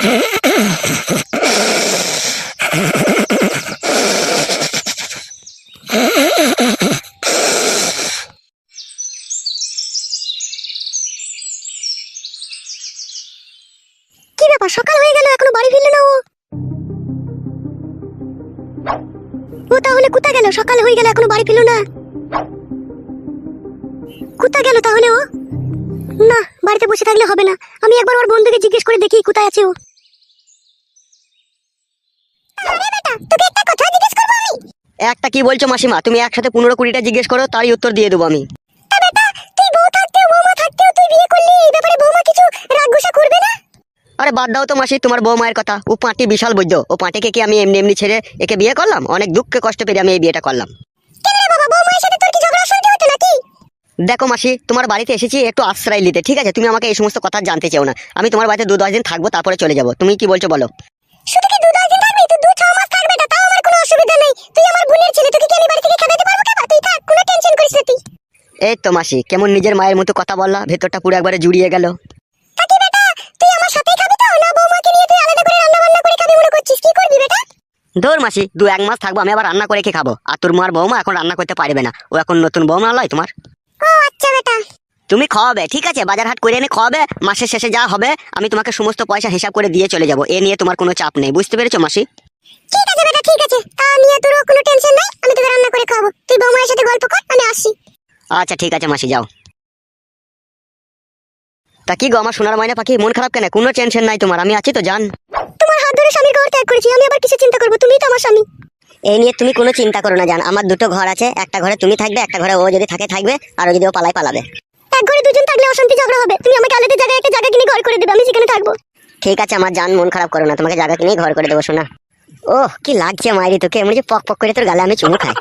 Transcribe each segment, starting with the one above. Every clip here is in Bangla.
কি ব্যাপার? সকাল হয়ে গেল, এখনও বাড়ি ফিরলো না ও? ও তাহলে কোথা গেল? সকাল হয়ে গেল, এখনও বাড়ি ফিরলো না? কোথা গেল তাহলে ও? না, বাড়িতে বসে থাকলে হবে না। আমি একবার ওর বন্ধুকে জিজ্ঞেস করে দেখি কোথায় আছে ও। একটা কি বলছো মাসিমা? তুমি একসাথে পনেরো কুড়িটা জিজ্ঞেস করো তারই উত্তর দিয়ে দেবো আমি। আরে বাদ দাও তো মাসি তোমার বউ মায়ের কথা। ও পাঁটি বিশাল বৈদ্য। ও পাঁটিকে কি আমি এমনি এমনি ছেড়ে একে বিয়ে করলাম? অনেক দুঃখে কষ্ট পেরে আমি এই বিয়েটা করলাম। দেখো মাসি তোমার বাড়িতে এসেছি একটু আশ্রয় নিতে ঠিক আছে? তুমি আমাকে এই সমস্ত কথা জানতে চাও না। আমি তোমার বাড়িতে দু দশ দিন থাকব তারপরে চলে যাব। তুমি কি বলছো বলো? তুই আমার বোনের ছেলে তোকে কি আমি বাড়ি থেকে খেদাতে পারব কেবা তুই থাক কোনো টেনশন করিস না তুই। এই তো মাসি কেমন নিজের মায়ের মতো কথা বললা ভেতরটা পুরো একবারে জুড়িয়ে গেল। তা বেটা তুই আমার সাথেই খাবি তো? না বৌমাকে নিয়ে তুই আলাদা করে রান্না বান্না করে খাবি মনে করছিস? কি করবি বেটা? ধর মাসি দু এক মাস থাকব আমি আবার রান্না করে খেয়ে খাব। আর তোর মার বৌমা এখন রান্না করতে পারবে না। ও এখন নতুন বৌমা লয় তোমার। ও আচ্ছা বেটা। তুমি খাওয়াবে ঠিক আছে? বাজার হাট করে এনে খাওয়াবে মাসের শেষে যা হবে আমি তোমাকে সমস্ত পয়সা হিসাব করে দিয়ে চলে যাব। এ নিয়ে তোমার কোনো চাপ নেই বুঝতে পেরেছ মাসি? ঠিক আছে বেটা ঠিক আছে। তোর কোনো টেনশন নাই আমি তোকে রান্না করে খাব তুই বৌমায়ের সাথে গল্প কর আমি আসছি। আচ্ছা ঠিক আছে মাসি যাও। তা কি গো আমার সোনার ময়না পাখি? মন খারাপ কেন? কোনো টেনশন নাই তোমার আমি আছি তো জান তোমার হাত ধরে স্বামীর ঘর ত্যাগ করেছি আমি আবার চিন্তা করব? তুমিই তো আমার স্বামী। এই নিয়ে তুমি কোনো চিন্তা করো না জান আমার দুটো ঘর আছে একটা ঘরে তুমি থাকবে একটা ঘরে ও যদি থাকে থাকবে আর ও যদি ও পালায় পালাবে। এক ঘরে দুজন থাকলে অশান্তি ঝগড়া হবে। তুমি আমাকে আলাদা জায়গায় একটা জায়গা কিনে ঘর করে দেবে আমি সেখানে থাকব। ঠিক আছে আমার জান মন খারাপ করো না তোমাকে জায়গা কিনেই ঘর করে দেবো শোনা ওহ কি লাগছে মায়েরি তোকে? এমনি যে পক পক করে তোর গালে আমি চুমু খাই।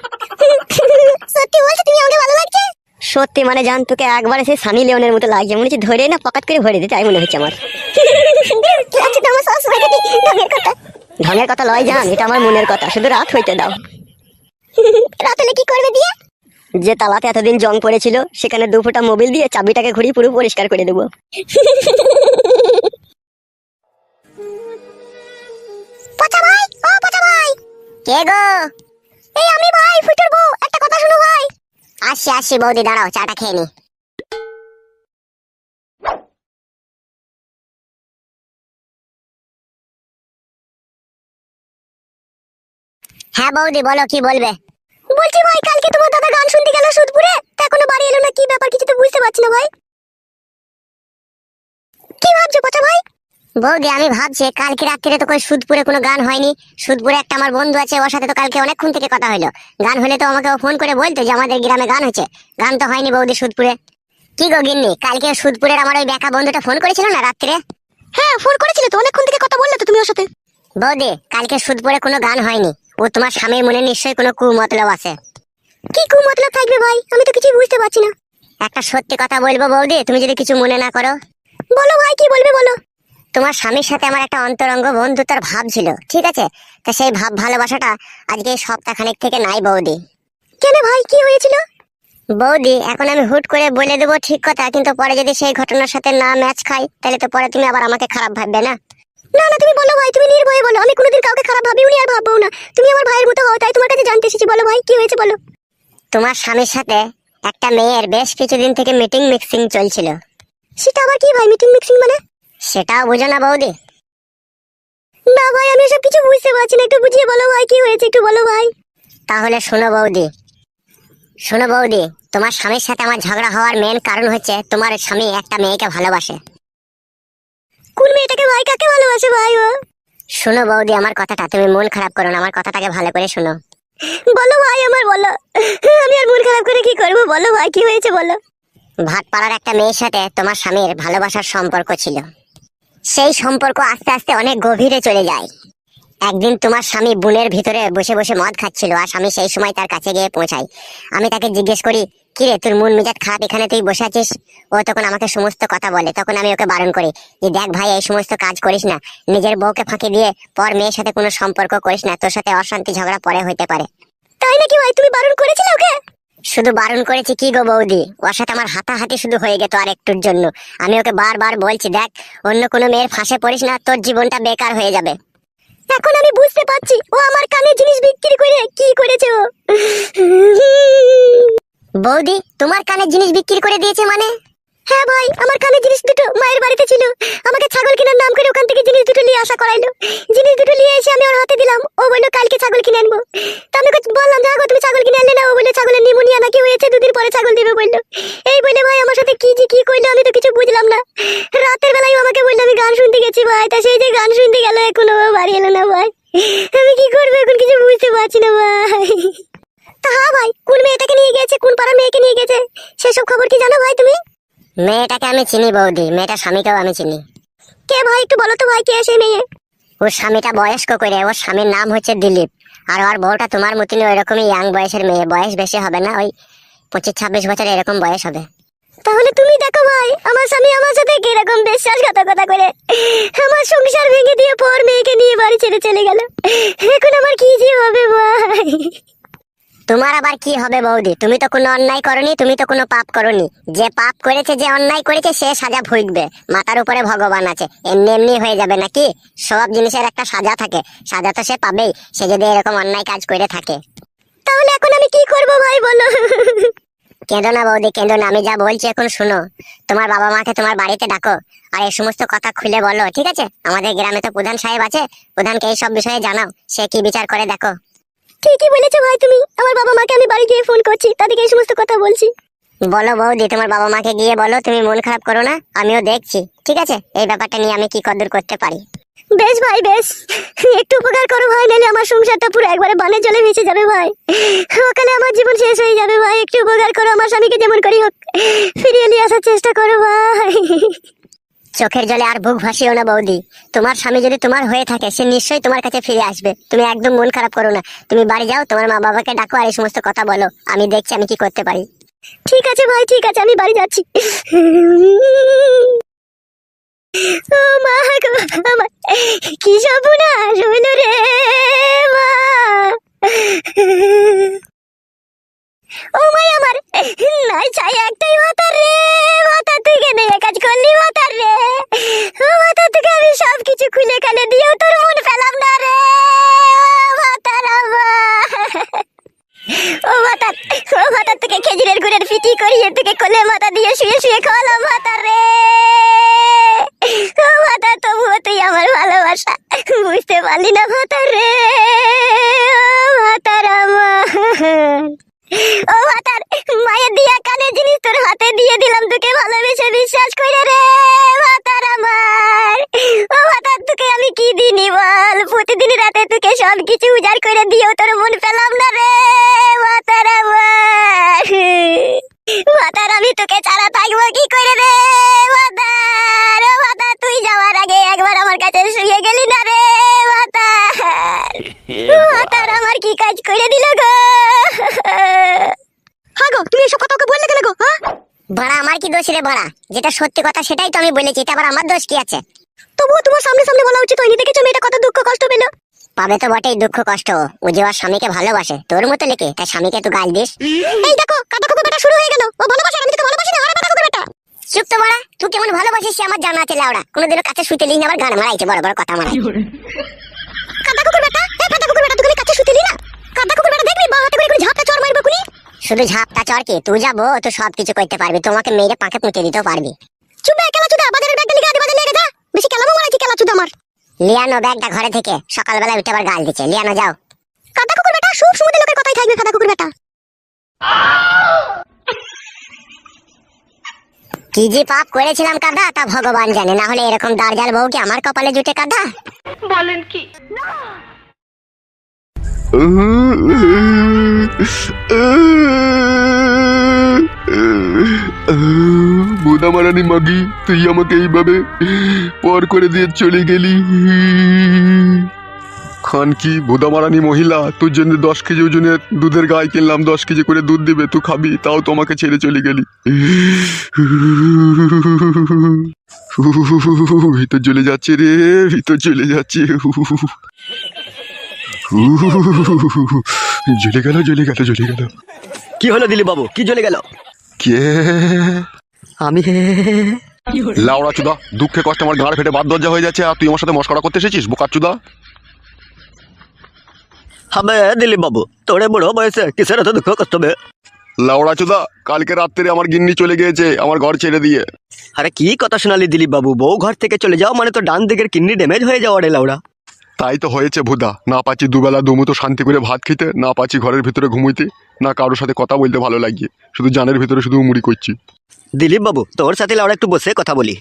সত্যি বলছো তুমি আমাকে ভালো লাগছে? সত্যি মানে জান তোকে একবার এসে সানি লিওনের মতো লাগছে। মনে হচ্ছে ধরে না পকাত করে ভরে দিতে তাই মনে হচ্ছে আমার। ঢঙের কথা। লয় জান এটা আমার মনের কথা। শুধু রাত হইতে দাও। রাত কি করবে দিয়ে যে তালাতে এতদিন জং পড়েছিল সেখানে দু ফোঁটা মোবিল দিয়ে চাবিটাকে ঘুরিয়ে পুরো পরিষ্কার করে দেবো। কে গো? এই আমি ভাই, ফুটোর বউ, একটা কথা শুনো ভাই। আসি আসি বৌদি, দাঁড়াও, চাটা খেয়ে নি। হ্যাঁ বৌদি, বলো কি বলবে? বলছি ভাই, কালকে তোমার দাদা গান শুনতে গেল সুদপুরে, তা এখনও বাড়ি এলো না, কি ব্যাপার কিছু তো বুঝতে পারছি না ভাই। কি ভাবছ, পচা ভাই? বৌদি আমি ভাবছি কালকে রাত্রিরে তো কই সুদপুরে কোনো গান হয়নি। সুদপুরে একটা আমার বন্ধু আছে ওর সাথে তো কালকে অনেকক্ষণ থেকে কথা হলো গান হলে তো আমাকে ফোন করে বলতো যে আমাদের গ্রামে গান হচ্ছে গান তো হয়নি বৌদি সুদপুরে। কি গো গিন্নি কালকে সুদপুরের আমার ওই বেকা বন্ধুটা ফোন করেছিল না রাত্রে? হ্যাঁ ফোন করেছিলে তো অনেকক্ষণ থেকে কথা বললে তো তুমি ওর সাথে। বৌদি কালকে সুদপুরে কোনো গান হয়নি। ও তোমার স্বামীর মনে নিশ্চয়ই কোনো কু মতলব আছে। কি কু মতলব থাকবে ভাই? আমি তো কিছুই বুঝতে পারছি না। একটা সত্যি কথা বলব বৌদি তুমি যদি কিছু মনে না করো। বলো ভাই কি বলবে বলো। তোমার স্বামীর সাথে আমার একটা অন্তরঙ্গ বন্ধুত্বর ভাব ছিল, ঠিক আছে? তা সেই ভাব ভালোবাসাটা আজকে সপ্তাহখানেক থেকে নাই বৌদি। কেন ভাই, কি হয়েছিল? বৌদি, এখন আমি হুট করে বলে দেবো ঠিক কথা, কিন্তু পরে যদি সেই ঘটনার সাথে না ম্যাচ খাই, তাহলে তো পরে তুমি আবার আমাকে খারাপ ভাববে না? না না, তুমি বলো ভাই, তুমি নির্ভয়ে বলো। আমি কোনোদিন কাউকে খারাপ ভাবিও নি আর ভাববো না। তুমি আমার ভাইয়ের মতো হও, তাই তোমার কাছে জানতে এসেছি। বলো ভাই, কি হয়েছে বলো। তোমার স্বামীর সাথে একটা মেয়ের বেশ কিছুদিন থেকে মিটিং মিক্সিং চলছিল। সেটা আবার কি ভাই মিটিং মিক্সিং মানে? সেটাও বুঝো না বৌদি। না ভাই আমি সব কিছু বুঝতে পারছি না। একটু বুঝিয়ে বলো ভাই কি হয়েছে একটু বলো ভাই। তাহলে শোনো বৌদি। শোনো বৌদি তোমার স্বামীর সাথে আমার ঝগড়া হওয়ার মেন কারণ হচ্ছে তোমার স্বামী একটা মেয়েকে ভালোবাসে। কোন মেয়েটাকে ভাই? কাকে ভালোবাসে ভাই ও? শোনো বৌদি আমার কথাটা তুমি মন খারাপ করো না আমার কথাটাকে ভালো করে শোনো। বলো ভাই আমার বলো। আমি আর মন খারাপ করে কি করব? বলো ভাই কি হয়েছে বলো। ভাটপাড়ার একটা মেয়ের সাথে তোমার স্বামীর ভালোবাসার সম্পর্ক ছিল। সেই সম্পর্ক আস্তে আস্তে অনেক গভীরে চলে যায়। একদিন তোমার স্বামী বুনের ভিতরে বসে বসে মদ খাচ্ছিল আর স্বামী সেই সময় তার কাছে গিয়ে পৌঁছায়। আমি তাকে জিজ্ঞেস করি কিরে তোর মন মেজাজ খারাপ? এখানে তুই বসে আছিস? ও তখন আমাকে সমস্ত কথা বলে। তখন আমি ওকে বারণ করি যে, দেখ ভাই, এই সমস্ত কাজ করিস না। নিজের বউকে ফাঁকি দিয়ে পর মেয়ের সাথে কোনো সম্পর্ক করিস না। তোর সাথে অশান্তি ঝগড়া পরে হইতে পারে। তাই নাকি ভাই? তুমি বারণ করেছিলে ওকে? শুধু বারণ করেছি কি গো বৌদি? ওর সাথে আমার হাতাহাতি শুধু হয়ে গেত আর একটুর জন্য। আমি ওকে বারবার বলছি, দেখ, অন্য কোনো মেয়ের ফাঁসে পড়িস না, তোর জীবনটা বেকার হয়ে যাবে। এখন আমি বুঝতে পারছি, ও আমার কানে জিনিস বিক্রি করে কি করেছে ও। বৌদি, তোমার কানের জিনিস বিক্রি করে দিয়েছে মানে? হ্যাঁ ভাই, আমার কানে জিনিস দুটো মায়ের বাড়িতে ছিল। আমাকে ছাগল কেনার নাম করে ওখান থেকে জিনিস দুটো নিয়ে আসা করাইলো। জিনিস দুটো নিয়ে এসে আমি ওর হাতে দিলাম। ও বলল, কালকে ছাগল কিনে আনব। তা আমি বললাম যাগো তুমি ছাগল কিনে আনলে না? ও বলল, ছাগলের নিমোনিয়া ছাগল দিবে বলল। এই বলে ভাই আমার সাথে কি যে কি করল আমি তো কিছু বুঝলাম না। রাতের বেলায় আমাকে বলল আমি গান শুনতে গেছি ভাই তা সেই যে গান শুনতে গেল এখনও বাড়ি এলো না ভাই। আমি কি করব এখন কিছু বুঝতে পারছি না ভাই। তা হ্যাঁ ভাই কোন মেয়েটাকে নিয়ে গেছে কোন পাড়ার মেয়েকে নিয়ে গেছে সেসব খবর কি জানো ভাই তুমি? মেয়েটাকে আমি চিনি বৌদি মেয়েটার স্বামীকেও আমি চিনি। কে ভাই একটু বলো তো ভাই কে সেই মেয়ে? ওর স্বামীটা বয়স্ক করে ওর স্বামীর নাম হচ্ছে দিলীপ। আর ওর বউটা তোমার মতনই ওই রকমই ইয়াং বয়সের মেয়ে বয়স বেশি হবে না ওই পঁচিশ ছাব্বিশ বছর এরকম বয়স হবে। তাহলে তুমি দেখো ভাই, আমার স্বামী আমার সাথে কীরকম বিশ্বাসঘাতকতা করে। আমার সংসার ভেঙে দিয়ে পর মেয়েকে নিয়ে বাড়ি ছেড়ে চলে গেল। এখন আমার কি যে হবে ভাই? তোমার আবার কি হবে বৌদি? তুমি তো কোনো অন্যায় করনি, তুমি তো কোনো পাপ করনি। যে পাপ করেছে, যে অন্যায় করেছে, সে সাজা ভুগবে। মাথার উপরে ভগবান আছে। এমনি এমনি হয়ে যাবে নাকি? সব জিনিসের একটা সাজা থাকে। সাজা তো সে পাবেই। সে যদি এরকম অন্যায় কাজ করে থাকে। তাহলে এখন আমি কি করব ভাই, বলো? কেঁদো না বৌদি, কেঁদো না, আমি যা বলছি এখন শুনো। তোমার বাবা মাকে তোমার বাড়িতে ডাকো আর এই সমস্ত কথা খুলে বলো, ঠিক আছে? আমাদের গ্রামে তো প্রধান সাহেব আছে, প্রধানকে এই সব বিষয়ে জানাও, সে কি বিচার করে দেখো। ঠিকই বলেছ ভাই তুমি, আমার বাবা মাকে আমি বাড়ি গিয়ে ফোন করছি, তাদেরকে এই সমস্ত কথা বলছি। বলো বৌদি, তোমার বাবা মাকে গিয়ে বলো, তুমি মন খারাপ করো না, আমিও দেখছি, ঠিক আছে? এই ব্যাপারটা নিয়ে আমি কি কদর করতে পারি? বেশ ভাই, বেশ। একটু উপকার করো ভাই, নাহলে আমার সংসারটা পুরো একবারে বানের জলে ভেসে যাবে ভাই। ওখানে আমার জীবন শেষ হয়ে যাবে ভাই। একটু উপকার করো, আমার স্বামীকে যেমন করি হোক। ফিরিয়ে নিয়ে আসার চেষ্টা করো ভাই। চোখের জলে আর বুক ভাসিও না বৌদি। তোমার স্বামী যদি তোমার হয়ে থাকে, সে নিশ্চয়ই তোমার কাছে ফিরে আসবে। তুমি একদম মন খারাপ করো না। তুমি বাড়ি যাও, তোমার মা বাবাকে ডাকো আর এই সমস্ত কথা বলো। আমি দেখছি আমি কি করতে পারি। ঠিক আছে ভাই, ঠিক আছে, আমি বাড়ি যাচ্ছি। ও মা আমার কি সর্বনাশ হইল রে মা? ও মাই আমার, নাই চাই একটাই মাতার রে মাথা তুই কেন কাজ করলি মাতার রে? ও মাথা থেকে আমি সব কিছু খুলে খালে দিয়েও তোর মন ফেলাম না রে আমার। ও মাতার ও মাতার তোকে খেজুরের গুড়ের পিটি করিয়ে তোকে কোলে মাথা দিয়ে শুয়ে শুয়ে খাওয়ালাম মাতার রে। বুঝতে পারলি না মাতার রে বড়া যেটা সত্যি কথা সেটাই তো আমি বলেছি এটা আবার আমার দোষ কি আছে? তবুও তোমার সামনে সামনে বলা উচিত হয়নি দেখেছ মেয়েটা কত দুঃখ কষ্ট পেল? পাবে তো বটেই দুঃখ কষ্ট ও যে ওর স্বামীকে ভালোবাসে তোর মতো লেকে তাই স্বামীকে তো গাল দিস। এই দেখো কাদা কুকুর বেটা শুরু হয়ে গেল ও ভালোবাসে আমি তোকে ভালোবাসি না আর কাদা কুকুর বেটা চুপ তো বড়া তুই কেমন ভালোবাসিস সে আমার জানা আছে লাউড়া। কোনোদিনও কাছে শুতে লিস না আবার গান মারাইছে বড় বড় কথা মারাই কাদা কুকুর বেটা এ কাদা কুকুর বেটা তুই কাছে শুতেলি না। কাদা কুকুর বেটা দেখবি বা হাতে করে করে ঝাপটা চড় মারবো কুনি শুধু ঝাপটা চর কি? তুই যাব তো সব কিছু করতে পারবি। তোমাকে মেরে পাকে পুঁতে দিতেও পারবি। চুপ বে কেলা চুদা বাজারের ব্যাগটা লিখে আদি নিয়ে যা। বেশি কেলামো মারাইছি কেলা চুদা আমার। লিয়ানো ব্যাগটা ঘরে থেকে সকালবেলা উঠে আবার গাল দিচ্ছে। লিয়ানো যাও। কাদা কুকুর বেটা সব সময় লোকের কথাই থাকবে কাদা কুকুর বেটা। কি যে পাপ করেছিলাম কাদা তা ভগবান জানে। না হলে এরকম দার্জাল বউ কি আমার কপালে জুটে কাদা। বলেন কি? বোদামারানি মাগি, তুই আমাকে এইভাবে পর করে দিয়ে চলে গেলি। খান কি ভোদামারানি মহিলা, তোর জন্য দশ কেজি ওজনের দুধের গায়ে কিনলাম, দশ কেজি করে দুধ দিবে, তুই খাবি, তাও তোমাকে ছেড়ে চলে গেলি। ভিতর চলে যাচ্ছে রে, ভিতর চলে যাচ্ছে। জ্বলে গেল জ্বলে গেল জ্বলে গেল। কি হলো দিলীপ বাবু? কি জ্বলে গেল? কে? আমি লাউড়া চুদা দুঃখে কষ্টে আমার গাঁড় ফেটে বাদ দরজা হয়ে যাচ্ছে আর তুই আমার সাথে মস্করা করতে এসেছিস বোকার চুদা? হবে দিলীপ বাবু তোরে বড় বয়সে কিসের এত দুঃখ কষ্ট হবে লাউড়া চুদা কালকে রাত্রে আমার গিন্নি চলে গিয়েছে আমার ঘর ছেড়ে দিয়ে। আরে কি কথা শোনালি দিলীপ বাবু বউ ঘর থেকে চলে যাও মানে তো ডান দিকের কিডনি ড্যামেজ হয়ে যাওয়া রে লাউড়া। তাই তো হয়েছে ভুদা। না পাচ্ছি দুবেলা দুমুতো শান্তি করে ভাত খেতে না পাচ্ছি ঘরের ভিতরে ঘুমুইতে না কারোর সাথে কথা বলতে ভালো লাগে শুধু জানের ভিতরে শুধু মুড়ি করছি। দিলীপ বাবু তোর সাথে লাউড়া একটু বসে কথা বলি।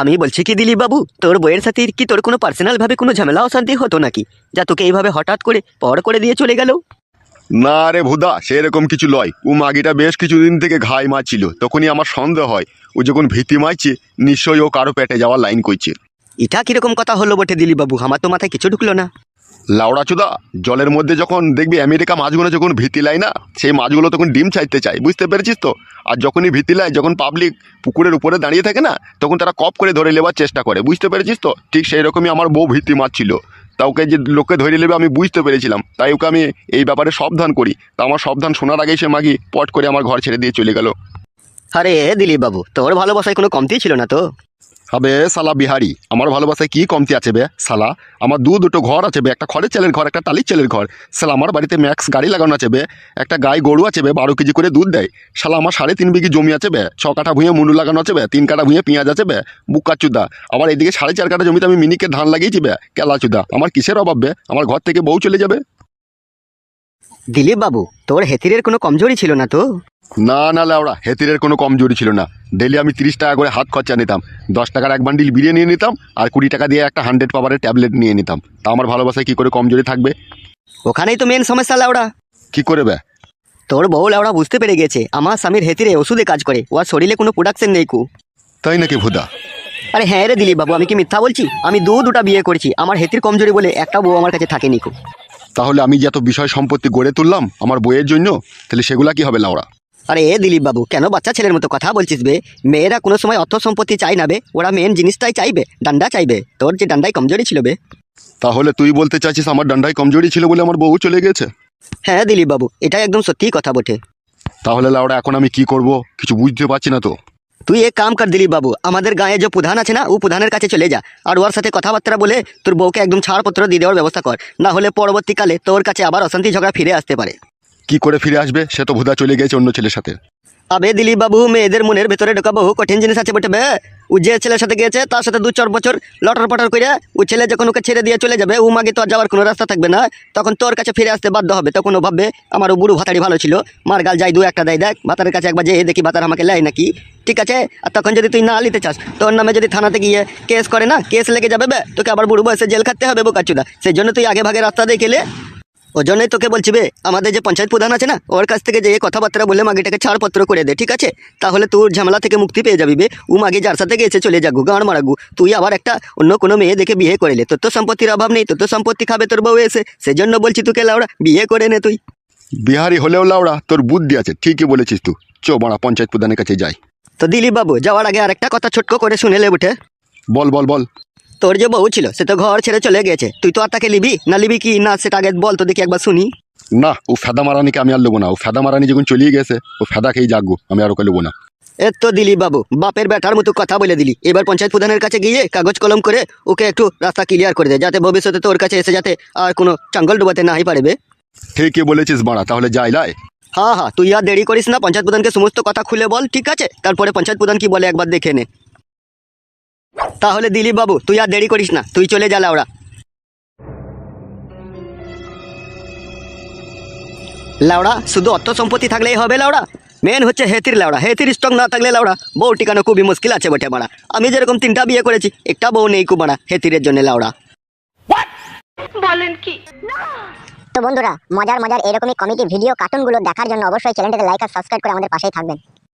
আমি বলছি কি দিলীপ বাবু তোর বইয়ের সাথে কি তোর কোনো পার্সোনাল ভাবে কোনো ঝামেলা অশান্তি হতো নাকি? যা তোকে এইভাবে হঠাৎ করে পর করে দিয়ে চলে গেল? না রে ভুদা সেরকম কিছু লয়। ও মাগিটা বেশ কিছুদিন থেকে ঘাই মারছিল তখনই আমার সন্দেহ হয়। ও যখন ভীতি মারছে নিশ্চয়ই ও কারও পেটে যাওয়ার লাইন করছে। এটা কীরকম কথা হলো বটে দিলীপ বাবু আমার তো মাথায় কিছু ঢুকলো না। লাউড়া চুদা জলের মধ্যে যখন দেখবি আমেরিকা মাছগুলো যখন ভীতি লাই না সেই মাছগুলো তখন ডিম চাইতে চায়। বুঝতে পেরেছিস তো? আর যখনই ভীতি লাই যখন পাবলিক পুকুরের উপরে দাঁড়িয়ে থাকে না তখন তারা কপ করে ধরে নেবার চেষ্টা করে। বুঝতে পেরেছিস তো? ঠিক সেই রকমই আমার বউ ভীতি মারছিল তা ওকে যে লোককে ধরে নেবে আমি বুঝতে পেরেছিলাম। তাই ওকে আমি এই ব্যাপারে সাবধান করি। তা আমার সাবধান শোনার আগেই সে মাগি পট করে আমার ঘর ছেড়ে দিয়ে চলে গেল। আরে দিলীপ বাবু তোর ভালোবাসায় কোনো কমতি ছিল না তো? হবে সালা বিহারি, আমার ভালোবাসায় কি কমতি আছে বে, সালা? আমার দু দুটো ঘর আছে বে, একটা খড়ের চালের ঘর, একটা টালির চালের ঘর। সালা, আমার বাড়িতে ম্যাক্স গাড়ি লাগানো আছে বে, একটা গাই গরু আছে বে, বারো কেজি করে দুধ দেয়। সালা, আমার সাড়ে তিন বিঘি জমি আছে বে, ছ কাঠা ভুঁয়ে মুনু লাগানো আছে বে, তিন কাঠা ভুঁয়ে পেঁয়াজ আছে বে, বুকা চুদা। আবার এদিকে সাড়ে চার কাঠা জমিতে আমি মিনিকে ধান লাগিয়েছি বে, কেলা চুদা। আমার কিসের অভাব বে? আমার ঘর থেকে বউ চলে যাবে। দিলীপ বাবু, তোর হেতিরের কোনো কমজোরি ছিল না তো? না না লাউড়া হেতিরের কোনো কমজোরি ছিল না। ডেলি আমি তিরিশ টাকা করে হাত খরচা নিতাম। দশ টাকার এক বান্ডিল বিরিয়ানি নিয়ে নিতাম আর কুড়ি টাকা দিয়ে একটা হান্ড্রেড পাওয়ারের ট্যাবলেট নিয়ে নিতাম। তা আমার ভালোবাসায় কি করে কমজোরি থাকবে? ওখানেই তো মেন সমস্যা লাউড়া কি করে বে? তোর বউ লাউড়া বুঝতে পেরে গেছে আমার স্বামীর হেতিরে ওষুধে কাজ করে ওর শরীরে কোনো প্রোডাকশন নেই কু। তাই নাকি ভুদা? আরে হ্যাঁ রে দিলীপ বাবু আমি কি মিথ্যা বলছি? আমি দু দুটা বিয়ে করেছি আমার হেতির কমজোরি বলে একটা বউ আমার কাছে থাকেনি কু। তাহলে আমি যত বিষয় সম্পত্তি গড়ে তুললাম আমার বইয়ের জন্য তাহলে সেগুলা কি হবে লাউড়া আরে এ দিলীপ বাবু কেন বাচ্চা ছেলের মতো কথা বলছিস বে? মেয়েরা কোনো সময় অর্থ সম্পত্তি চাই না বে ওরা মেন জিনিসটাই চাইবে ডান্ডা চাইবে তোর যে ডান্ডাই কমজোরি ছিল বে। তাহলে তুই বলতে চাইছিস আমার ডান্ডায় কমজোরি ছিল বলে আমার বউ চলে গেছে? হ্যাঁ দিলীপ বাবু এটা একদম সত্যিই কথা বটে। তাহলে লাউড়া এখন আমি কি করব? কিছু বুঝতে পারছি না তো। তুই এক কাম কর দিলীপ বাবু আমাদের গায়ে যে প্রধান আছে না ও প্রধানের কাছে চলে যা আর ওর সাথে কথাবার্তা বলে তোর বউকে একদম ছাড়পত্র দিয়ে দেওয়ার ব্যবস্থা কর। না হলে পরবর্তীকালে তোর কাছে আবার অশান্তি ঝগড়া ফিরে আসতে পারে। কি করে ফিরে আসবে, সে তো ভুদা চলে গেছে অন্য ছেলের সাথে। আবে দিলীপ বাবু মেয়েদের মনের ভেতরে ঢোকা বহু কঠিন জিনিস আছে বটে বে। ও যে ছেলের সাথে গিয়েছে, তার সাথে দু চার বছর লটর পটর করে ও ছেলে যখন ওকে ছেড়ে দিয়ে চলে যাবে, ও মাগে তো আর যাওয়ার কোনো রাস্তা থাকবে না। তখন তোর কাছে ফিরে আসতে বাধ্য হবে, তখন ও ভাববে, আমার ও বুড়ো ভাতারি ভালো ছিল। মার গাল যাই দু একটা দেয়, দেখ ভাতারের কাছে একবার যেয়ে দেখি ভাতার আমাকে লেয় নাকি। ঠিক আছে? আর তখন যদি তুই না নিতে চাস, তোর নামে যদি থানাতে গিয়ে কেস করে না, কেস লেগে যাবে বে, তোকে আবার বুড়ো বয়সে জেল খাটতে হবে বোকাচুদা সেই জন্য তুই আগে ভাগে রাস্তা দেখেলে ওই জন্যই তোকে বলছি বে আমাদের যে পঞ্চায়েত প্রধান আছে না ওর কাছ থেকে যে কথাবার্তা বলে মাগিটাকে ছাড়পত্র করে দে ঠিক আছে? তাহলে তোর ঝামেলা থেকে মুক্তি পেয়ে যাবি বে। ও মাগি যার সাথে গেছে চলে যাগু গাঁড় মারাগু। তুই আবার একটা অন্য কোনো মেয়ে দেখে বিয়ে করিলে তোর তো সম্পত্তির অভাব নেই তোর তো সম্পত্তি খাবে তোর বউ এসে। সেজন্য বলছি তোকে লাউড়া বিয়ে করে নে তুই। বিহারি হলেও লাউড়া তোর বুদ্ধি আছে ঠিকই বলেছিস তুই। চো বাড়া পঞ্চায়েত প্রধানের কাছে যাই। তো দিলীপ বাবু যাওয়ার আগে আর একটা কথা ছোট্ট করে শুনে লে উঠে বল বল বল। তোর যে বউ ছিল সে তো ঘর ছেড়ে চলে গেছে। তুই তো আর তাকে লিবি না লিবি কি? না সেটা আগে বল তো দেখি একবার শুনি? না ও ফেদা মারানিকে আমি আর নেব না। ও ফেদা মারানি যখন চলিয়ে গেছে ও ফেদা খেয়ে জাগবো আমি আর ওকে নেব না। এ তো দিলীপ বাবু বাপের বেটার মতো কথা বলে দিলি। এবার পঞ্চায়েত প্রধানের কাছে গিয়ে কাগজ কলম করে ওকে একটু রাস্তা ক্লিয়ার করে দে যাতে ভবিষ্যতে তোর কাছে এসে যাতে আর কোনো চাঙ্গল ডুবাতে নাই পারবে। ঠিকই বলেছিস বাড়া তাহলে যাই লাই হ্যাঁ হ্যাঁ তুই আর দেরি করিস না পঞ্চায়েত প্রধানকে সমস্ত কথা খুলে বল ঠিক আছে? তারপরে পঞ্চায়েত প্রধান কি বলে একবার দেখে নে। তাহলে দিলীপ বাবু তুই আর দেরি করিস না তুই চলে যা লাউড়া। লাউড়া শুধু অর্থ সম্পত্তি থাকলেই হবে লাউড়া? মেন হচ্ছে হেতির লাউড়া হেতির স্টক না থাকলে লাউড়া বউ টিকানো খুবই মুশকিল আছে বটে মারা। আমি যেরকম তিনটা বিয়ে করেছি একটা বউ নেই কুমারা হেতিরের জন্য লাউড়া। বলেন কি? তো বন্ধুরা মজার মজার এরকমই কমেডি ভিডিও কার্টুনগুলো দেখার জন্য অবশ্যই চ্যানেলটাকে লাইক আর সাবস্ক্রাইব করে আমাদের পাশেই থাকবেন।